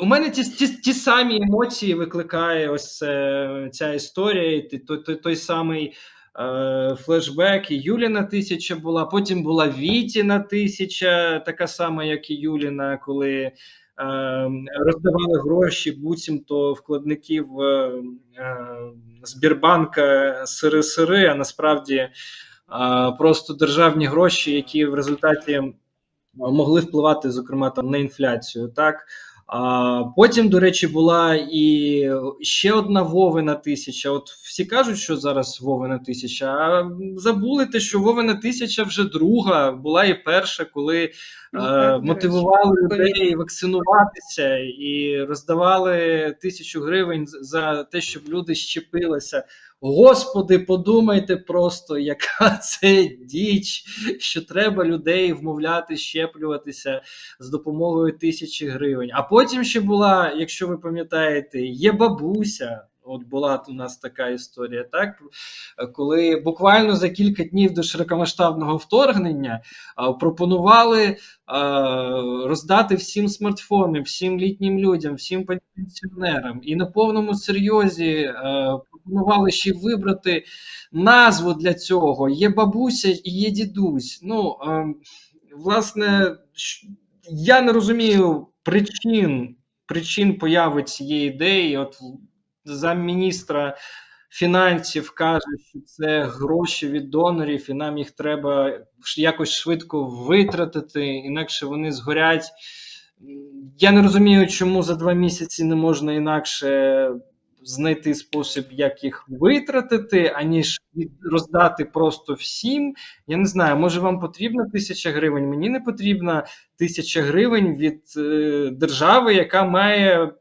у мене ті, ті, ті самі емоції викликає ось ця історія, той, той, той самий е, флешбек, і Юліна тисяча була, потім була Вітіна тисяча, така сама, як і Юліна, коли е, роздавали гроші буцімто вкладників е, е, Збірбанка сири-сири, а насправді е, просто державні гроші, які в результаті могли впливати, зокрема, там на інфляцію. Так а потім, до речі, була і ще одна Вовина тисяча. От всі кажуть, що зараз Вовина тисяча, а забули те, що Вовина тисяча вже друга, була і перша, коли Ну, е, так, мотивували людей вакцинуватися і роздавали тисячу гривень за те, щоб люди щепилися. Господи, подумайте просто, яка це діч, що треба людей вмовляти щеплюватися з допомогою тисячі гривень. А потім ще була, якщо ви пам'ятаєте, є бабуся. От була у нас така історія, так коли буквально за кілька днів до широкомасштабного вторгнення пропонували роздати всім смартфони, всім літнім людям, всім пенсіонерам, і на повному серйозі пропонували ще вибрати назву для цього. Є бабуся і є дідусь. Ну власне, я не розумію причин, причин появи цієї ідеї. От замміністра фінансів каже, що це гроші від донорів, і нам їх треба якось швидко витратити, інакше вони згорять. Я не розумію, чому за два місяці не можна інакше знайти спосіб, як їх витратити, аніж роздати просто всім. Я не знаю, може вам потрібна тисяча гривень? Мені не потрібна тисяча гривень від е, держави, яка має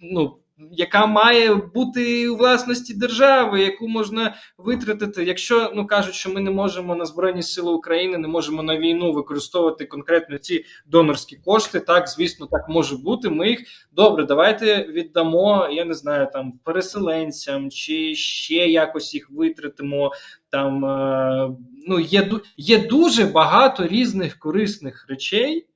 ну. Яка має бути у власності держави, яку можна витратити, якщо ну кажуть, що ми не можемо на Збройні Сили України, не можемо на війну використовувати конкретно ці донорські кошти. Так, звісно, так може бути. Ми їх добре, давайте віддамо, я не знаю, там переселенцям чи ще якось їх витратимо. Там е, ну є, є дуже багато різних корисних речей,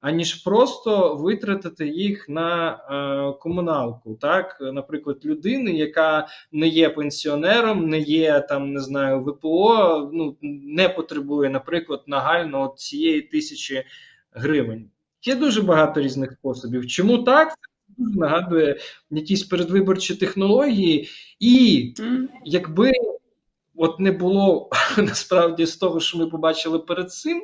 аніж просто витратити їх на е, комуналку. Так, наприклад, людини, яка не є пенсіонером, не є там, не знаю, ВПО, ну не потребує, наприклад, нагально от цієї тисячі гривень. Є дуже багато різних способів. Чому так? Дуже нагадує якісь передвиборчі технології, і якби от не було насправді з того, що ми побачили перед цим,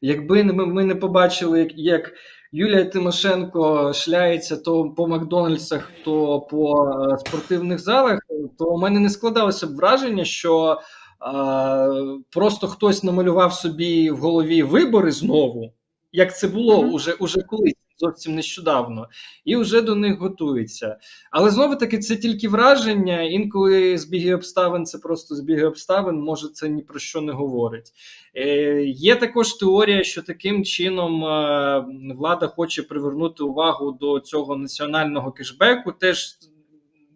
якби ми, ми не побачили, як, Юлія Тимошенко шляється то по Макдональдсах, то по е, спортивних залах, то у мене не складалося б враження, що а, просто хтось намалював собі в голові вибори знову, як це було Мгм. уже, уже колись. Зовсім нещодавно, і вже до них готується. Але знову таки це тільки враження. Інколи збіги обставин це просто збіги обставин, може це ні про що не говорить. Е, є також теорія, що таким чином е, влада хоче привернути увагу до цього національного кешбеку. Теж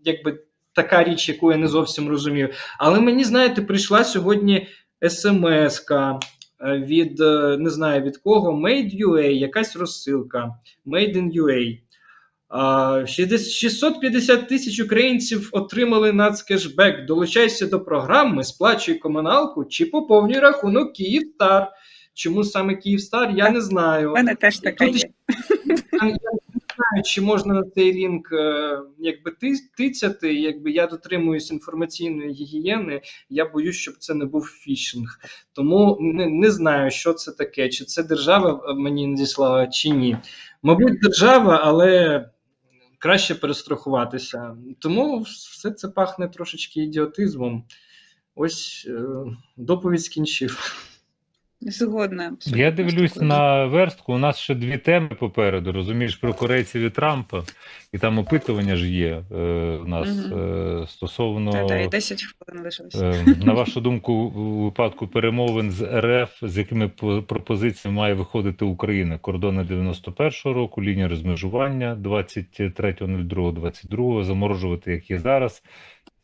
якби така річ, яку я не зовсім розумію. Але мені, знаєте, прийшла сьогодні смс-ка е, від е, не знаю від кого, Made.ua, якась розсилка. Made in UA. А, 60 650 тисяч українців отримали нацкешбек. Долучайся до програми, сплачуй комуналку чи поповнюй рахунок Київстар. Чому саме Київстар, я не У знаю. мене теж така є. знаю, чи можна на цей лінк е, якби ти- тицяти. Якби я дотримуюсь інформаційної гігієни, я боюсь, щоб це не був фішинг. Тому не, не знаю, що це таке, чи це держава е, мені надіслала, чи ні. Мабуть, держава, але краще перестрахуватися. Тому все це пахне трошечки ідіотизмом. Ось е, доповідь скінчив. Згодна. абсолютно Я дивлюсь тобою. на верстку. У нас ще дві теми попереду. Розумієш, про корейців і Трампа, і там опитування ж є е, у нас Мгм. е, стосовно. Та, та, і 10 хвилин лишилося. Е, На вашу думку, у випадку перемовин з РФ, з якими по- пропозиціями має виходити Україна? Кордони 91-го року, лінія розмежування 23.02.22, заморожувати, як є зараз.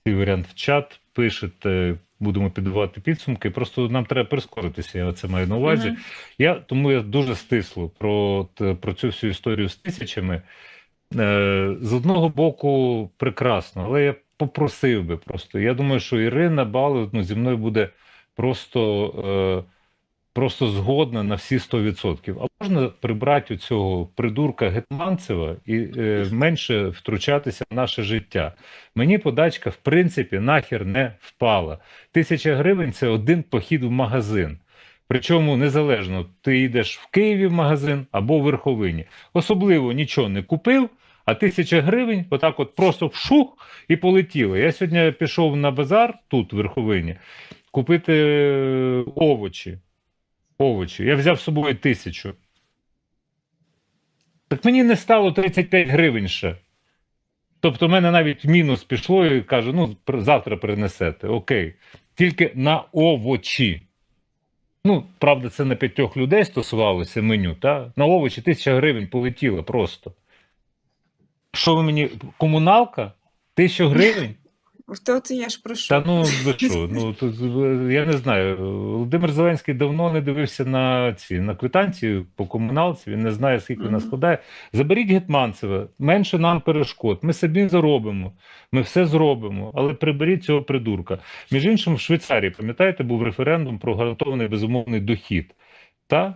Цей варіант в чат пишете, будемо підбивати підсумки. Просто нам треба прискоритися. Я це маю на увазі. Мгм. Я тому я дуже стисло про, про цю всю історію з тисячами. Е, з одного боку, прекрасно, але я попросив би просто. Я думаю, що Ірина Бали ну, зі мною буде просто, е, просто згодна на всі 100%. А можна прибрати цього придурка Гетманцева і е, менше втручатися в наше життя. Мені подачка, в принципі, нахер не впала. Тисяча гривень це один похід в магазин. Причому незалежно, ти йдеш в Києві в магазин або в Верховині. Особливо нічого не купив, а тисяча гривень отак от просто вшух і полетіло. Я сьогодні пішов на базар тут, в Верховині, купити е, овочі. Овочі. Я взяв з собою тисячу. Так мені не стало 35 гривень ще. Тобто, в мене навіть мінус пішло і кажу: ну, завтра принесете. Окей. Тільки на овочі. Ну, правда, це на п'ятьох людей стосувалося меню, та? На овочі тисяча гривень полетіло просто. Що ви мені? Комуналка? Тисячу гривень? То це я ж прошу. Та ну ви що? Ну тут я не знаю. Володимир Зеленський давно не дивився на ці на квитанції по комуналці. Він не знає, скільки вона складає. Заберіть Гетманцева, менше нам перешкод. Ми собі заробимо. Ми все зробимо, але приберіть цього придурка. Між іншим, в Швейцарії, пам'ятаєте, був референдум про гарантований безумовний дохід. Та?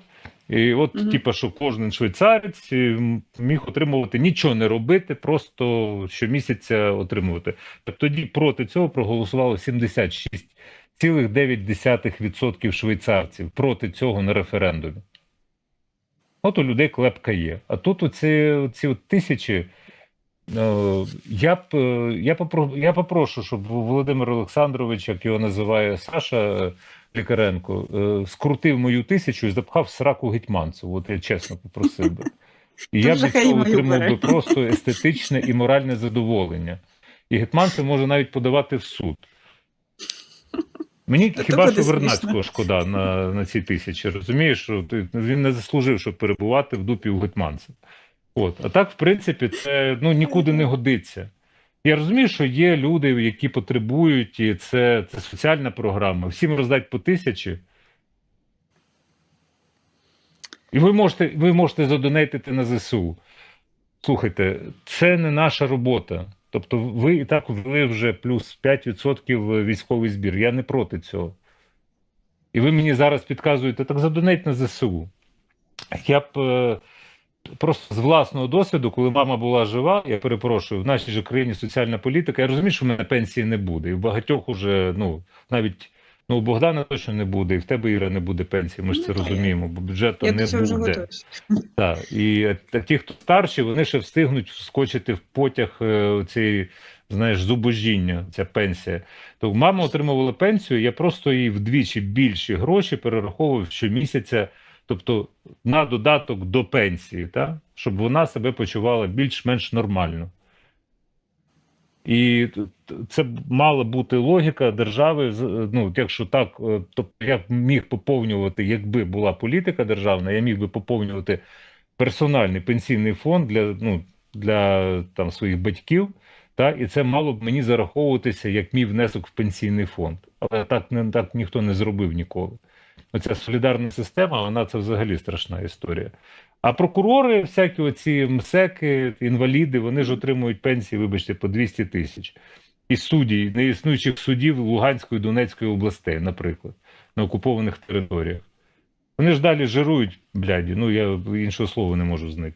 І от, Мгм. типа, що кожен швейцарець е, міг отримувати нічого не робити, просто щомісяця отримувати. Так тоді проти цього проголосувало 76,9% швейцарців проти цього на референдумі. От у людей клепка є. А тут оці, оці от тисячі. е, Я б е, я, попро, я попрошу, щоб Володимир Олександрович, як його називає Саша Лікаренко, е, скрутив мою тисячу і запхав сраку гетьманцеву. От я чесно попросив би. І я б від цього отримав би просто естетичне і моральне задоволення. І гетманцев може навіть подавати в суд. Мені то хіба що. Вернацького шкода на, на ці тисячі. Розумієш, що він не заслужив, щоб перебувати в дупі у гетманця. От. А так, в принципі, це ну, нікуди не годиться. Я розумію, що є люди, які потребують, і це, це соціальна програма. Всім роздать по тисячі. І ви можете, ви можете задонатити на ЗСУ. Слухайте, це не наша робота. Тобто, ви і так ввели вже плюс 5% військовий збір. Я не проти цього. І ви мені зараз підказуєте, так задонать на ЗСУ. Я б е, просто з власного досвіду, коли мама була жива, я перепрошую, в нашій же країні соціальна політика, я розумію, що в мене пенсії не буде. І в багатьох уже, ну, навіть ну, у Богдана точно не буде, і в тебе, Іра, не буде пенсії. Ми ж це Ну, розуміємо, бо бюджету Я не буде. Так, і ті, хто старші, вони ще встигнуть вскочити в потяг е, цієї, знаєш, зубожіння, ця пенсія. То мама отримувала пенсію, я просто їй вдвічі більші гроші перераховував щомісяця, тобто на додаток до пенсії, та? щоб вона себе почувала більш-менш нормально. І це мала бути логіка держави. Ну, якщо так, е, тобто я б міг поповнювати, якби була політика державна, я міг би поповнювати персональний пенсійний фонд для, ну, для там, своїх батьків, та, і це мало б мені зараховуватися як мій внесок в пенсійний фонд. Але так, не, так ніхто не зробив ніколи. Оця солідарна система, вона це взагалі страшна історія. А прокурори, всякі оці МСЕКи, інваліди, вони ж отримують пенсії, вибачте, по 200 тисяч. І судді, неіснуючих судів Луганської і Донецької областей, наприклад, на окупованих територіях. Вони ж далі жирують, бляді, ну я іншого слова не можу знайти.